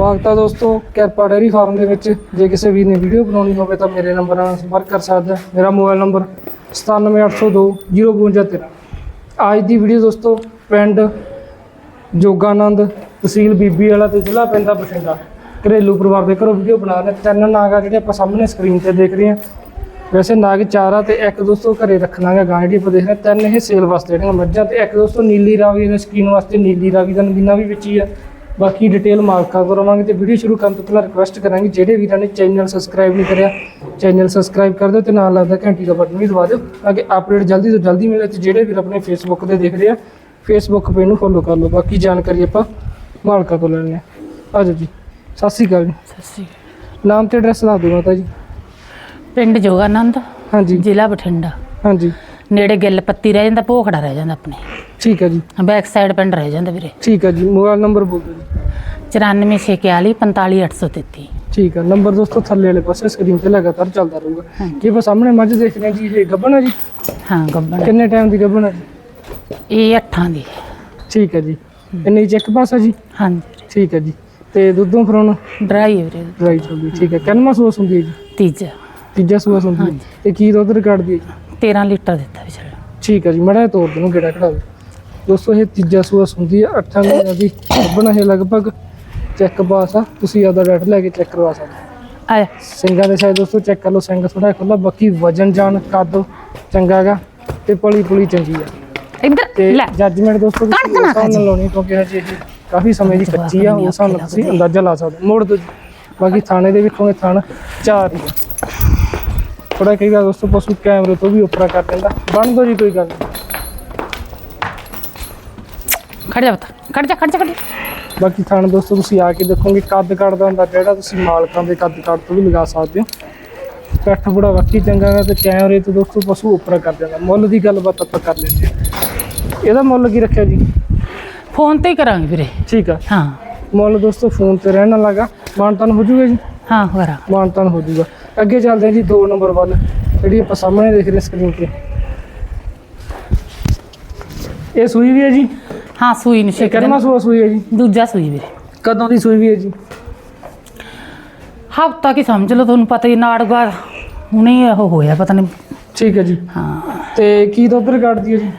ਸਵਾਗਤ ਹੈ ਦੋਸਤੋ, ਕਿਰਪਾ ਡੇਅਰੀ ਫਾਰਮ ਦੇ ਵਿੱਚ। ਜੇ ਕਿਸੇ ਵੀਰ ਨੇ ਵੀਡੀਓ ਬਣਾਉਣੀ ਹੋਵੇ ਤਾਂ ਮੇਰੇ ਨੰਬਰ ਨਾਲ ਸੰਪਰਕ ਕਰ ਸਕਦਾ ਹੈ। ਮੇਰਾ ਮੋਬਾਈਲ ਨੰਬਰ 9780205213 ਅੱਜ ਦੀ ਵੀਡੀਓ ਦੋਸਤੋ, ਪਿੰਡ ਜੋਗਾਨੰਦ ਤਹਿਸੀਲ ਬੀਬੀ ਵਾਲਾ ਤੇ ਜ਼ਿਲ੍ਹਾ ਪੈਂਦਾ ਬਠਿੰਡਾ। ਘਰੇਲੂ ਪਰਿਵਾਰ ਦੇ ਘਰੋਂ ਵੀਡੀਓ ਬਣਾ ਰਹੇ ਤਿੰਨ ਨਾਗ ਆ ਜਿਹੜੇ ਆਪਾਂ ਸਾਹਮਣੇ ਸਕਰੀਨ ਤੇ ਦੇਖ ਰਹੇ ਹਾਂ। ਵੈਸੇ ਨਾਗ ਚਾਰ ਆ ਤੇ ਇੱਕ ਦੋਸਤੋ ਘਰੇ ਰੱਖਣਾ ਹੈ ਗਾਂ ਜਿਹੜੀ ਆਪਾਂ ਦੇਖ ਰਹੇ ਤਿੰਨ ਇਹ ਸੇਲ ਵਾਸਤੇ ਜਿਹੜੀਆਂ ਮੱਝਾਂ ਤੇ ਇੱਕ ਦੋਸਤੋ ਨੀਲੀ ਰਾਵੀ ਦੇ ਸਕੀਨ ਵਾਸਤੇ ਨੀਲੀ ਰਾਵੀ ਦਾ ਨਗੀਨਾ ਵੀ ਵਿੱਚ ਹੀ ਆ। ਬਾਕੀ ਡਿਟੇਲ ਮਾਲਕਾਂ ਤੋਂ ਰਵਾਂਗੇ ਤੇ ਵੀਡੀਓ ਸ਼ੁਰੂ ਕਰਨ ਤੋਂ ਪਹਿਲਾਂ ਰਿਕੁਐਸਟ ਕਰਾਂਗੇ ਜਿਹੜੇ ਵੀਰਾਂ ਨੇ ਚੈਨਲ ਸਬਸਕ੍ਰਾਈਬ ਨਹੀਂ ਕਰਿਆ ਚੈਨਲ ਸਬਸਕ੍ਰਾਈਬ ਕਰ ਦਿਓ ਤੇ ਨਾਲ ਲੱਗਦਾ ਘੰਟੀ ਦਾ ਬਟਨ ਵੀ ਦਬਾ ਦਿਓ ਤਾਂ ਕਿ ਅਪਡੇਟ ਜਲਦੀ ਤੋਂ ਜਲਦੀ ਮਿਲੇ ਤੇ ਜਿਹੜੇ ਵੀਰ ਆਪਣੇ ਫੇਸਬੁੱਕ ਤੇ ਦੇਖ ਰਹੇ ਆ ਫੇਸਬੁੱਕ ਪੇਜ ਨੂੰ ਫੋਲੋ ਕਰ ਲਓ। ਬਾਕੀ ਜਾਣਕਾਰੀ ਆਪਾਂ ਮਾਲਕਾਂ ਤੋਂ ਲੈਣੀ ਆ। ਆਜੋ ਜੀ। ਸਤਿ ਸ਼੍ਰੀ ਅਕਾਲ ਜੀ। ਸਤਿ ਸ਼੍ਰੀ ਨਾਮ ਤੇ ਐਡਰੈਸ ਦੱਸ ਦਿਓ ਮਾਤਾ ਜੀ। ਅਕਾਲ ਪਿੰਡ ਜੋਗਾਨੰਦ ਹਾਂਜੀ। ਜ਼ਿਲ੍ਹਾ ਬਠਿੰਡਾ। ਹਾਂਜੀ। ਨੇੜੇ ਗਿੱਲ ਪੱਤੀ ਰਹਿ ਜਾਂਦਾ ਭੋਖੜਾ ਰਹਿ ਜਾਂਦਾ ਆਪਣੇ। ਠੀਕ ਹੈ ਜੀ। ਬੈਕ ਸਾਈਡ ਪਿੰਡ ਰਹਿ ਜਾਂਦਾ ਵੀਰੇ। ਠੀਕ ਹੈ ਜੀ ਮੋਬਾਈਲ ਨੰਬਰ ਬੋਲ ਦਿਓ ਜੀ। 9441 45833 ਠੀਕ ਹੈ ਨੰਬਰ ਦੋਸਤੋ ਥੱਲੇ ਵਾਲੇ ਪਾਸੇ ਸਕਰੀਨ ਤੇ ਲਗਾਤਾਰ ਚੱਲਦਾ ਰਹੂਗਾ। ਹਾਂਜੀ। ਕੀ ਆਪਾਂ ਸਾਹਮਣੇ ਮੱਝ ਦੇਖ ਰਹੇ ਹਾਂ ਜੀ ਇਹ ਗੱਭਣ ਹੈ ਜੀ? ਹਾਂ ਗੱਬਣ ਕਿੰਨੇ ਟਾਈਮ ਦੀ ਗੱਭਣ ਹੈ ਜੀ? ਇਹ ਅੱਠਾਂ ਦੀ। ਠੀਕ ਹੈ ਜੀ। ਇੰਨੀ ਚੈੱਕ ਪਾਸ ਹੈ ਜੀ? ਹਾਂਜੀ। ਠੀਕ ਹੈ ਜੀ। ਤੇ ਦੁੱਧੋਂ ਫਿਰ ਹੁਣ? ਡਰਾਈ ਹੈ ਵੀਰੇ। ਡਰਾਈ ਚੱਲਦੀ ਠੀਕ ਹੈ। ਕਿੰਨਾ ਸੂਸ ਹੁੰਦੀ ਹੈ ਜੀ? ਤੀਜਾ। ਤੀਜਾ ਸੂਸ ਹੁੰਦੀ ਹੈ। ਤੇ ਕੀ ਦੁੱਧ ਰਿਕਾਰਡ ਦੀ ਹੈ ਜੀ? 13 ਲੀਟਰ ਦਿੱਤਾ ਵਿਚਾਰਾ ਠੀਕ ਹੈ ਜੀ ਮੜਾ ਤੋੜ ਦੇ ਨੂੰ ਗੇੜਾ ਕਢਾ ਦਿਓ ਦੋਸਤੋ ਇਹ ਤੀਜਾ ਸੂਸ ਹੁੰਦੀ ਹੈ ਅੱਠਾਂ ਮਹੀਨਿਆਂ ਦੀ ਗੱਭਣ ਹੈ ਲਗਭਗ ਚੈੱਕ ਪਾਸ ਆ ਤੁਸੀਂ ਆਦਾ ਡਾਟ ਲੈ ਕੇ ਚੈੱਕ ਕਰਵਾ ਸਕਦੇ ਹੋ। ਆਇਆ ਸਿੰਘਾਂ ਦੇ ਸਾਈਜ਼ ਦੋਸਤੋ ਚੈੱਕ ਕਰ ਲਓ ਸਿੰਘ ਥੋੜਾ ਖੁੱਲਾ ਬਾਕੀ ਵਜਨ ਜਾਨ ਕੱਦ ਚੰਗਾ ਹੈਗਾ ਤੇ ਪਲੀ ਪੁਲੀ ਚੰਗੀ ਆ ਇੱਧਰ ਲੈ ਜੱਜਮੈਂਟ ਦੋਸਤੋ ਤੁਸੀਂ ਕਣਕ ਨਾ ਹਿਸਾਬ ਨਾਲ। ਲਾਉਣੀ ਕਿਉਂਕਿ ਹਜੇ ਇਹ ਕਾਫੀ ਸਮੇਂ ਦੀ ਕੱਚੀ ਆ ਉਸ ਹਿਸਾਬ ਨਾਲ ਤੁਸੀਂ ਅੰਦਾਜ਼ਾ ਲਾ ਸਕਦੇ ਹੋ। ਮੋੜ ਦੋ ਜੀ। ਬਾਕੀ ਥਾਣੇ ਦੇ ਵੇਖੋਗੇ ਥਣ ਚਾਰ ਹੀ ਕਈ ਵਾਰ ਦੋਸਤੋ ਪਸ਼ੂ ਕੈਮਰੇ ਤੋਂ ਵੀ ਉੱਪਰ ਕਰ ਦਿੰਦਾ ਬਣ ਦੋ ਜੀ ਕੋਈ ਗੱਲ ਨਹੀਂ ਖੜ ਜਾ ਬਤਾ ਖੜ ਜਾ ਖੜ ਜਾ ਖੜ ਜਾ। ਬਾਕੀ ਥਣ ਦੋਸਤੋ ਤੁਸੀਂ ਆ ਕੇ ਦੇਖੋਗੇ ਕੱਦ ਕੱਟਦਾ ਹੁੰਦਾ ਜਿਹੜਾ ਤੁਸੀਂ ਮਾਲਕਾਂ ਦੇ ਕੱਦ ਕੱਟ ਤੋਂ ਵੀ ਲਗਾ ਸਕਦੇ ਹੋ। ਕੱਠ ਬੜਾ ਬਾਕੀ ਚੰਗਾ ਹੈ ਤੇ ਕੈਮਰੇ ਤੋਂ ਦੋਸਤੋ ਪਸ਼ੂ ਉੱਪਰ ਕਰ ਦਿੰਦਾ ਮੁੱਲ ਦੀ ਗੱਲਬਾਤ ਆਪਾਂ ਕਰ ਲੈਂਦੇ ਹਾਂ। ਇਹਦਾ ਮੁੱਲ ਕੀ ਰੱਖਿਆ ਜੀ? ਫੋਨ ਤੇ ਹੀ ਕਰਾਂਗੇ ਵੀਰੇ। ਠੀਕ ਆ। ਹਾਂ। ਮੁੱਲ ਦੋਸਤੋ ਫੋਨ ਤੇ ਰਹਿਣ ਲੱਗਾ ਮਾਨਤਾਨ ਹੋ ਜੂਗਾ ਜੀ? ਹਾਂ ਹੋਰਾ ਮਾਨਤਾਨ ਹੋ ਜੂਗਾ। ਅੱਗੇ ਚੱਲਦੇ ਹਾਂ ਜੀ 2 ਨੰਬਰ ਵੱਲ। ਜਿਹੜੀ ਆਪਾਂ ਸਾਹਮਣੇ ਦੇਖ ਰਹੇ ਸਕਰੀਨ ਤੇ। ਇਹ ਸੂਈ ਵੀ ਹੈ ਜੀ? ਹਾਂ ਸੂਈ ਨੂੰ ਇਹ ਛੇਕ ਕਰਮਾ ਸੂਆ ਸੂਈ ਹੈ ਜੀ? ਦੂਜਾ ਸੂਈ ਵੀਰੇ। ਕਦੋਂ ਦੀ ਸੂਈ ਵੀ ਹੈ ਜੀ? ਹਫਤਾ ਕੀ ਸਮਝ ਲਓ ਤੁਹਾਨੂੰ ਪਤਾ ਹੀ ਨਾੜਗਾ ਹੁਣੇ ਹੀ ਉਹ ਹੋਇਆ ਪਤਾ ਨਹੀਂ। ਠੀਕ ਹੈ ਜੀ। ਹਾਂ। ਤੇ ਕੀ ਦੁੱਧ ਰਿਕਾਰਡ ਦੀ ਹੈ ਜੀ?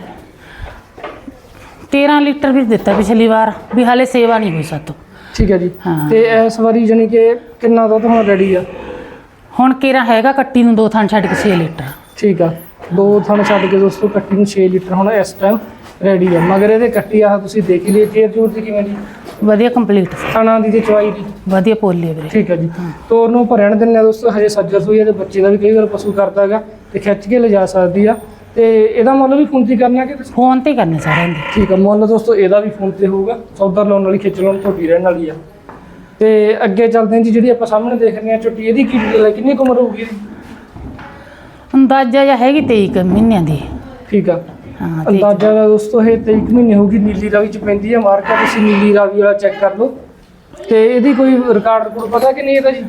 13 ਲੀਟਰ ਵੀ ਦਿੱਤਾ ਪਿਛਲੀ ਵਾਰ ਵੀ ਹਾਲੇ ਸੇਵਾ ਨਹੀਂ ਹੋਈ ਸਾਤੋਂ ਠੀਕ ਹੈ ਜੀ। ਹਾਂ। ਤੇ ਇਸ ਵਾਰੀ ਜਾਨੀ ਕਿ ਕਿੰਨਾ ਦੁੱਧ ਹੁਣ ਰੈਡੀ ਆ? ਹੁਣ ਕੇਰਾ ਹੈਗਾ ਕੱਟੀ ਨੂੰ ਦੋ ਥਾਂ ਛੱਡ ਕੇ 6 ਲੀਟਰ। ਠੀਕ ਆ ਦੋ ਥਣ ਛੱਡ ਕੇ ਦੋਸਤੋ ਕੱਟੀ ਨੂੰ 6 ਲੀਟਰ ਹੁਣ ਇਸ ਟਾਈਮ ਰੈਡੀ ਆ। ਮਗਰ ਇਹਦੇ ਕੱਟੀ ਆ ਤੁਸੀਂ ਦੇਖ ਹੀ ਲਈ ਕੇਅਰ ਚੂਰ ਦੀ ਕਿਵੇਂ ਜੀ ਵਧੀਆ ਕੰਪਲੀਟ ਥਣਾ ਦੀ ਤੇ ਚਵਾਈ ਦੀ। ਵਧੀਆ ਪੋਲੀ ਹੈ ਵੀਰੇ। ਠੀਕ ਹੈ ਜੀ। ਤੋਰ ਨੂੰ ਭਰਨ ਦਿੰਦੇ ਆ ਦੋਸਤੋ ਹਜੇ ਸੱਜਰ ਸੂਈ ਹੈ ਤੇ ਬੱਚੇ ਦਾ ਵੀ ਕਈ ਵਾਰ ਪਸ਼ੂ ਕਰਦਾ ਹੈਗਾ ਤੇ ਖਿੱਚ ਕੇ ਲਿਜਾ ਸਕਦੀ ਆ। ਤੇ ਇਹਦਾ ਮੁੱਲ ਵੀ ਫੋਨ ਤੇ ਕਰਨਾ ਕਿ ਫੋਨ ਤੇ ਕਰਨੇ ਸਾਰਿਆਂ ਦੇ। ਠੀਕ ਆ ਮੁੱਲ ਦੋਸਤੋ ਇਹਦਾ ਵੀ ਫੋਨ ਤੇ ਹੋਊਗਾ। ਸੌਦਾ ਲਾਉਣ ਵਾਲੀ ਖਿੱਚ ਲਾਉਣ ਤੁਹਾਡੀ ਰਹਿਣ ਵਾਲੀ ਆ। ਤੇ ਅੱਗੇ ਚੱਲਦੇ ਹਾਂ ਜੀ ਜਿਹੜੀ ਆਪਾਂ ਸਾਹਮਣੇ ਦੇਖ ਰਹੇ ਹਾਂ ਝੁੱਟੀ ਇਹਦੀ ਕੀ ਡਿਟੇਲ ਹੈ? ਕਿੰਨੀ ਕੁ ਉਮਰ ਹੋਊਗੀ? ਇਹਦੀ? ਅੰਦਾਜ਼ਾ ਜਿਹਾ ਹੈਗੀ 23 ਕੁ ਮਹੀਨਿਆਂ ਦੀ। ਠੀਕ ਆ। ਹਾਂ 23 ਅੰਦਾਜ਼ਾ ਦਾ ਦੋਸਤੋ ਇਹ 23 ਕੁ ਮਹੀਨੇ ਹੋਊਗੀ ਨੀਲੀ ਰਾਵੀ ਚ ਪੈਂਦੀ ਹੈ ਮਾਰਕਾ ਤੁਸੀਂ ਨੀਲੀ ਰਾਵੀ ਵਾਲਾ ਚੈੱਕ ਕਰ ਲਓ। ਤੇ ਇਹਦੀ ਕੋਈ ਰਿਕਾਰਡ ਰਿਕਾਰਡ ਪਤਾ ਕਿ ਨਹੀਂ ਇਹਦਾ ਜੀ?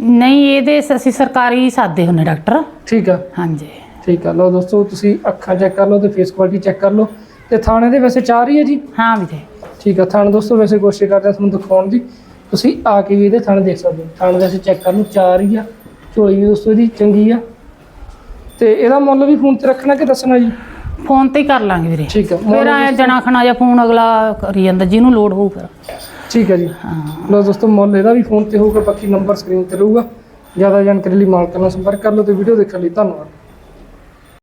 ਨਹੀਂ ਇਹਦੇ ਸ- ਅਸੀਂ ਸਰਕਾਰੀ ਸਾਦੇ ਹੁੰਨੇ ਡਾਕਟਰ। ਠੀਕ ਆ। ਹਾਂਜੀ। ਠੀਕ ਆ ਲਓ ਦੋਸਤੋ ਤੁਸੀਂ ਅੱਖਾਂ ਚੈੱਕ ਕਰ ਲਓ ਤੇ ਫੇਸ ਕੁਆਲਿਟੀ ਚੈੱਕ ਕਰ ਲਓ। ਤੇ ਥਾਣੇ ਦੇ ਵੈਸੇ ਚਾਰ ਹੀ ਹੈ ਜੀ? ਹਾਂ ਵੀਰੇ ਠੀਕ ਆ ਥਾਣੇ ਦੋਸਤੋ ਵੈਸੇ ਕੋਸ਼ਿਸ਼ ਕਰਦੇ ਹਾਂ ਤੁਹਾਨੂੰ ਦਿਖਾਉਣ ਦੀ। ਤੁਸੀਂ ਆ ਕੇ ਵੀ ਇਹਦੇ ਥਾਣੇ ਦੇਖ ਸਕਦੇ ਹੋ। ਥਾਣੇ ਵੈਸੇ ਚੈੱਕ ਕਰ ਲਓ ਚਾਰ ਹੀ ਆ। ਝੋਲੀ ਵੀ ਦੋਸਤੋ ਇਹਦੀ ਚੰਗੀ ਆ। ਤੇ ਇਹਦਾ ਮੁੱਲ ਵੀ ਫੋਨ ਤੇ ਰੱਖਣਾ ਕਿ ਦੱਸਣਾ ਜੀ? ਫੋਨ ਤੇ ਹੀ ਕਰ ਲਾਂਗੇ ਵੀਰੇ। ਠੀਕ ਆ ਫਿਰ ਆਇਆ ਜਣਾ ਖਣਾ ਜਾਂ ਫੋਨ ਅਗਲਾ ਕਰੀ ਜਾਂਦਾ ਜਿਹਨੂੰ ਲੋਡ ਹੋਊ ਫਿਰ। ਠੀਕ ਹੈ ਜੀ। ਹਾਂ। ਲੋ ਦੋਸਤੋ ਮੁੱਲ ਇਹਦਾ ਵੀ ਫੋਨ ਤੇ ਹੋਊਗਾ ਬਾਕੀ ਨੰਬਰ ਸਕਰੀਨ ਤੇ ਰਹੂਗਾ। ਜ਼ਿਆਦਾ ਜਾਣਕਾਰੀ ਲਈ ਮਾਲਕਾਂ ਨਾਲ ਸੰਪਰਕ ਕਰ ਲਓ ਤੇ ਵੀਡੀਓ ਦੇਖਣ ਲਈ ਧੰਨਵਾਦ।